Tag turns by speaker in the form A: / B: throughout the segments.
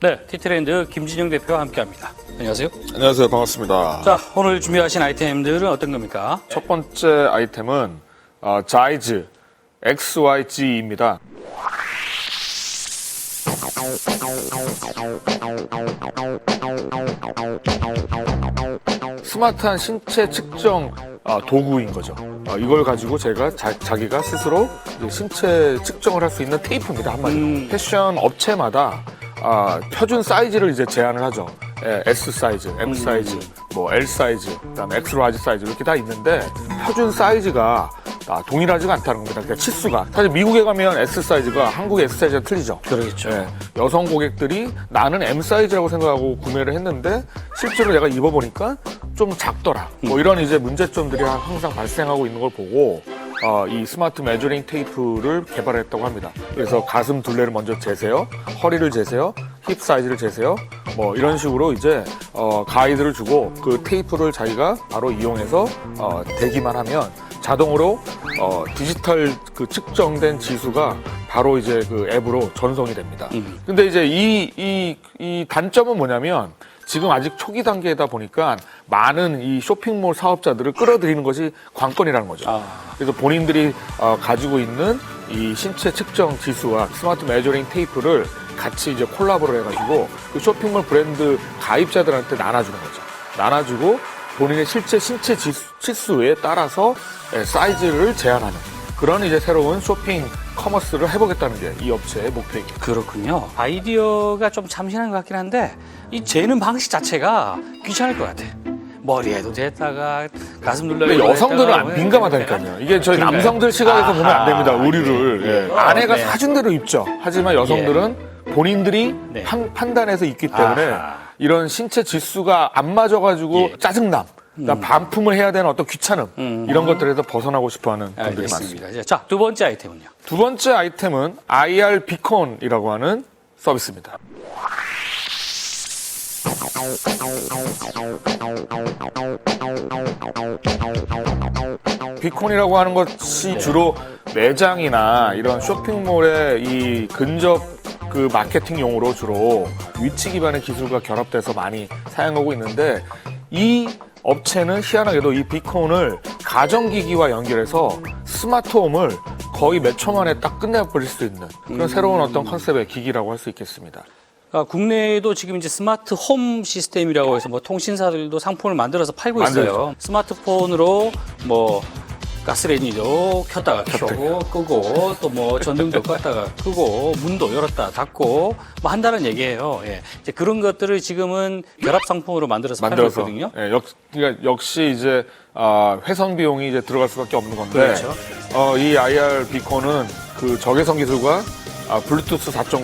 A: 네, 티트렌드 김진영 대표와 함께합니다. 안녕하세요.
B: 안녕하세요. 반갑습니다.
A: 자, 오늘 준비하신 아이템들은 어떤 겁니까?
B: 첫 번째 아이템은 어, 자이즈 XYG입니다. 스마트한 신체 측정 어, 도구인 거죠. 어, 이걸 가지고 제가 자, 기가 스스로 이제 신체 측정을 할 수 있는 테이프입니다. 한마디로.
A: 음.
B: 패션 업체마다 아, 표준 사이즈를 이제 제한을 하죠. 예, S 사이즈, M 사이즈, 뭐 L 사이즈, 그다음에 X 라지 사이즈 이렇게 다 있는데 표준 사이즈가 아, 동일하지가 않다는 겁니다. 그러니까 치수가 사실 미국에 가면 S 사이즈가 한국의 S 사이즈가 틀리죠.
A: 그러겠죠.
B: 예, 여성 고객들이 나는 M 사이즈라고 생각하고 구매를 했는데 실제로 내가 입어보니까 좀 작더라. 뭐 이런 이제 문제점들이 항상 발생하고 있는 걸 보고 어, 이 스마트 메저링 테이프를 개발했다고 합니다. 그래서 가슴 둘레를 먼저 재세요, 허리를 재세요, 힙 사이즈를 재세요. 뭐 이런 식으로 이제 어, 가이드를 주고 그 테이프를 자기가 바로 이용해서 어, 대기만 하면 자동으로 어, 디지털 그 측정된 지수가 바로 이제 그 앱으로 전송이 됩니다.
A: 음.
B: 근데 이제 이, 이, 이 단점은 뭐냐면 지금 아직 초기 단계다 보니까 많은 이 쇼핑몰 사업자들을 끌어들이는 것이 관건이라는 거죠.
A: 아.
B: 그래서 본인들이 어, 가지고 있는 이 신체 측정 지수와 스마트 메저링 테이프를 같이 이제 콜라보를 해가지고 그 쇼핑몰 브랜드 가입자들한테 나눠주는 거죠. 나눠주고 본인의 실제 신체 지수, 치수에 따라서 예, 사이즈를 제한하는 그런 이제 새로운 쇼핑 커머스를 해보겠다는 게 이 업체의 목표입니다.
A: 그렇군요. 아이디어가 좀 참신한 것 같긴 한데 이 재는 방식 자체가 귀찮을 것 같아. 머리에도 됐다가 가슴 눌러.
B: 근데 여성들은 안 민감하다니까요. 이게 저희. 남성들 시각에서 보면 안 됩니다.
A: 아하,
B: 우리를.
A: 예, 예.
B: 예. 아내가
A: 네.
B: 사준 대로 입죠. 하지만 여성들은 본인들이
A: 네.
B: 판, 판단해서 입기 때문에
A: 아하.
B: 이런 신체 지수가 안 맞아가지고
A: 예.
B: 짜증남, 그다음 반품을 해야 되는 어떤 귀찮음
A: 음.
B: 이런 것들에서 벗어나고 싶어하는 분들이 많습니다.
A: 알겠습니다. 자, 두 번째 아이템은요.
B: 두 번째 아이템은 IR 비콘이라고 하는 서비스입니다. 비콘이라고 하는 것이 주로 매장이나 이런 쇼핑몰의 이 근접 그 마케팅 용으로 주로 위치 기반의 기술과 결합돼서 많이 사용하고 있는데 이 업체는 희한하게도 이 비콘을 가전기기와 연결해서 스마트홈을 거의 몇 초 만에 딱 끝내버릴 수 있는 그런 새로운 어떤 컨셉의 기기라고 할 수 있겠습니다.
A: 아, 국내에도 지금 이제 스마트 홈 시스템이라고 해서 뭐 통신사들도 상품을 만들어서 팔고 있어요.
B: 만들죠.
A: 스마트폰으로 뭐 가스레인지도 켰다가 켜고 끄고 또 뭐 전등도 껐다가 끄고 문도 열었다 닫고 뭐 한다는 얘기예요. 예. 이제 그런 것들을 지금은 결합 상품으로 만들어서,
B: 만들어서
A: 팔고 있거든요.
B: 예, 역, 그러니까 역시 이제 아, 회선 비용이 이제 들어갈 수밖에 없는 건데
A: 그렇죠.
B: 어, 이 IR 비콘은 그 적외선 기술과 아, 블루투스 4.0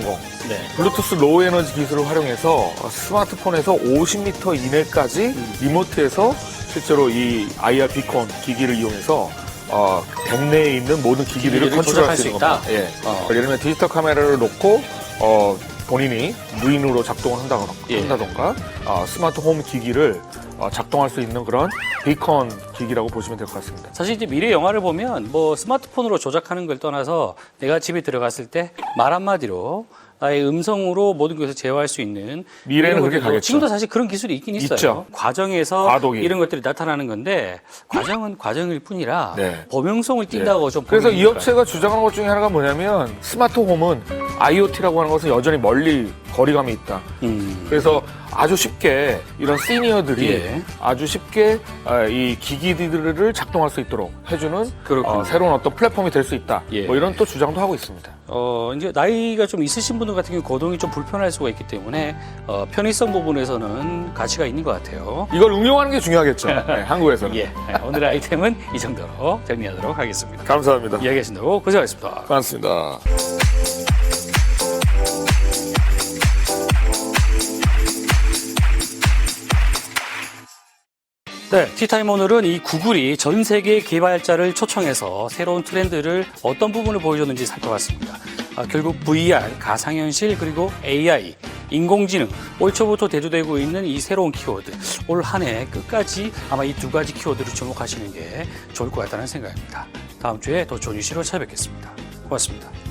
A: 네.
B: 블루투스 로우 에너지 기술을 활용해서 어, 스마트폰에서 50m 이내까지
A: 음.
B: 리모트에서 실제로 이 IR 비콘 기기를 이용해서 어, 백내에 있는 모든 기기들을 컨트롤할
A: 조작할
B: 수 있는
A: 있다?
B: 겁니다. 예.
A: 어.
B: 예를 들면 디지털 카메라를 놓고 어, 본인이 무인으로 작동을 한다거나
A: 예.
B: 한다던가 어, 스마트 홈 기기를 어, 작동할 수 있는 그런 비컨 기기라고 보시면 될 것 같습니다.
A: 사실 이제 미래 영화를 보면 뭐 스마트폰으로 조작하는 걸 떠나서 내가 집에 들어갔을 때 말 한마디로 나의 음성으로 모든 것을 제어할 수 있는
B: 미래는 그렇게 가겠죠.
A: 지금도 사실 그런 기술이 있긴 있어요.
B: 있죠.
A: 과정에서
B: 과도기.
A: 이런 것들이 나타나는 건데 과정은 과정일 뿐이라
B: 네.
A: 범용성을 띈다고 좀
B: 그래서
A: 보기
B: 이 업체가 주장하는 것 중에 하나가 뭐냐면 스마트 홈은 IoT라고 하는 것은 여전히 멀리 거리감이 있다.
A: 음,
B: 그래서 아주 쉽게 이런 시니어들이
A: 예.
B: 아주 쉽게 어, 이 기기들을 작동할 수 있도록 해주는. 어, 새로운 어떤 플랫폼이 될 수 있다.
A: 예.
B: 뭐 이런 또 주장도 하고 있습니다.
A: 어, 이제 나이가 좀 있으신 분들 같은 경우 거동이 좀 불편할 수가 있기 때문에 어, 편의성 부분에서는 가치가 있는 것 같아요.
B: 이걸 응용하는 게 중요하겠죠. 네, 한국에서는.
A: 예, 오늘의 아이템은 이 정도로 정리하도록 하겠습니다.
B: 감사합니다.
A: 이야기하신다고 고생하셨습니다.
B: 고맙습니다.
A: 네, 티타임 오늘은 이 구글이 전 세계 개발자를 초청해서 새로운 트렌드를 어떤 부분을 보여줬는지 살펴봤습니다. 아, 결국 VR, 가상현실, 그리고 AI, 인공지능, 올 초부터 대두되고 있는 이 새로운 키워드. 올 한 해 끝까지 아마 이 두 가지 키워드를 주목하시는 게 좋을 것 같다는 생각입니다. 다음 주에 더 좋은 이슈로 찾아뵙겠습니다. 고맙습니다.